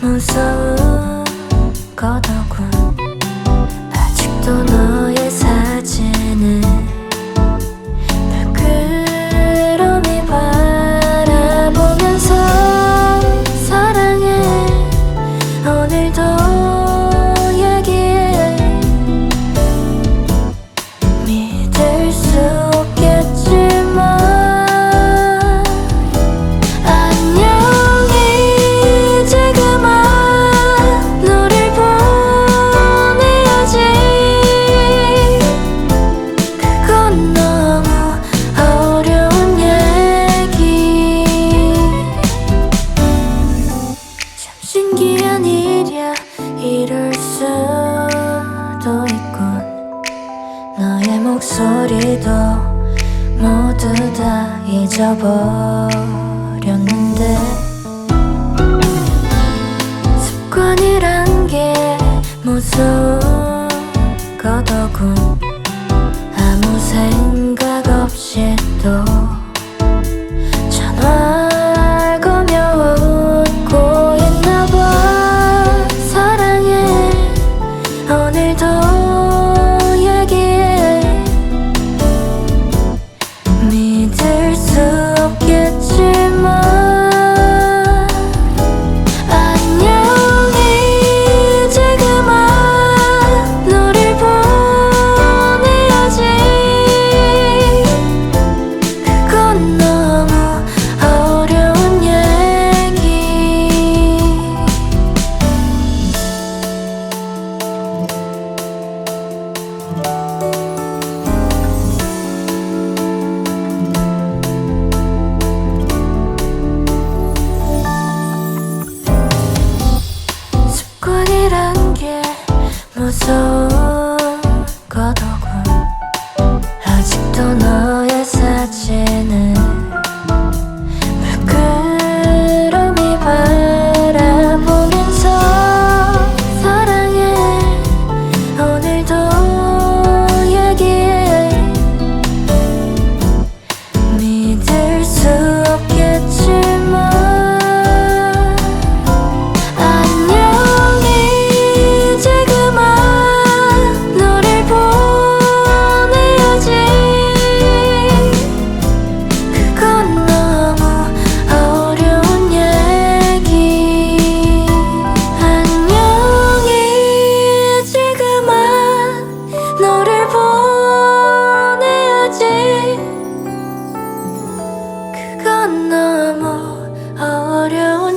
무서운 거더군. 아직도 너 수도 있군. 너의 목소리도 모두 다 잊어버렸는데. 습관이란 게 무서운 거더군. 아무 생각 없이 또 そ 너무 어려워.